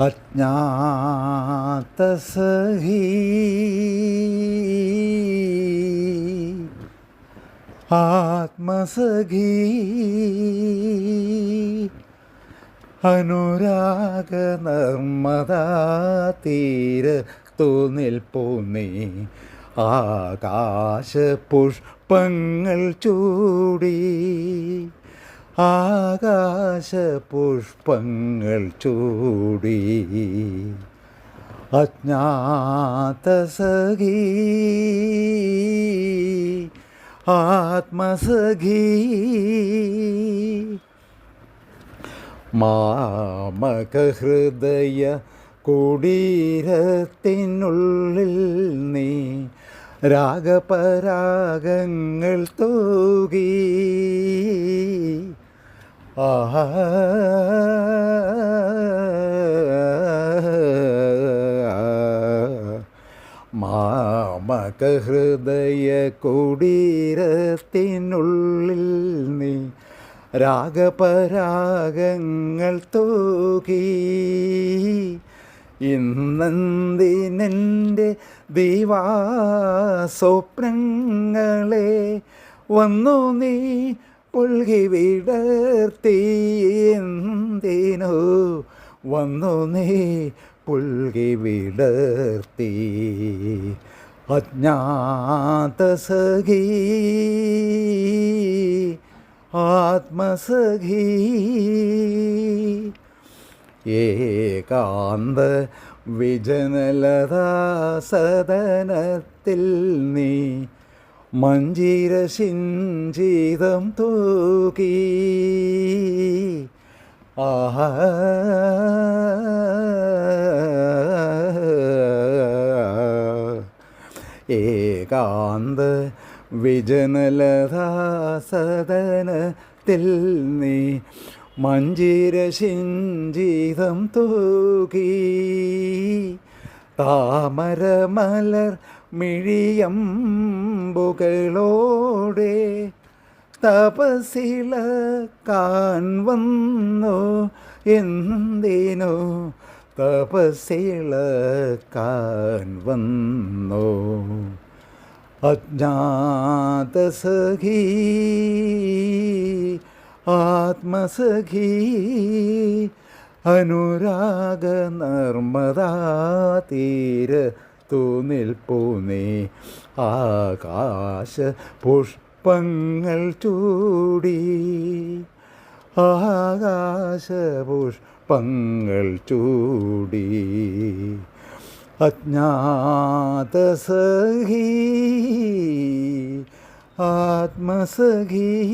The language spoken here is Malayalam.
അജ്ഞാതസഹി ആത്മസഖി. അനുരാഗ നർമ്മദാ തീരത്തു നിൽപ്പു നീ. ആകാശ പുഷ്പങ്ങൾ ചൂടി. ആകാശ പുഷ്പങ്ങൾ ചൂടി. അജ്ഞാതസഖി. ആത്മസഖി. മാമകഹൃദയ കുടീരത്തിനുള്ളിൽ നീ രാഗപരാഗങ്ങൾ തൂകി. മാമകഹൃദയ കുടീരത്തിനുള്ളിൽ നീ രാഗപരാഗങ്ങൾ തൂകി. ഇന്നെന്തിനെന്റെ ദീവാസ്വപ്നങ്ങളെ വന്നു നീ പുൽകി വിടർത്തിയോ വന്നു നീ പുൽകി വിടർത്തി. അജ്ഞാതസഖി ആത്മസഖി ഏകാന്ത വിജനലതാ സദനത്തിൽ നീ മഞ്ജീര സിഞ്ചീതം തൂക്കി ആഹ. ഏകാന്ത വിജനലതാസദനത്തിൽ നീ മഞ്ജീര സിഞ്ചീതം തൂകി. താമരമലർ മിഴിയമ്പുകളോടെ തപസില കാൻ വന്നു. എന്തിനു തപസില കാൻ വന്നു? അജ്ഞാതസഖി ആത്മസഖി അനുരാഗ നർമ്മദാ തീരത്തു നിൽപ്പു ആകാശ പുഷ്പങ്ങൾ ചൂടി. ആകാശ പുഷ്പങ്ങൾ ചൂടി. അജ്ഞാതസഖി ആത്മസഖി.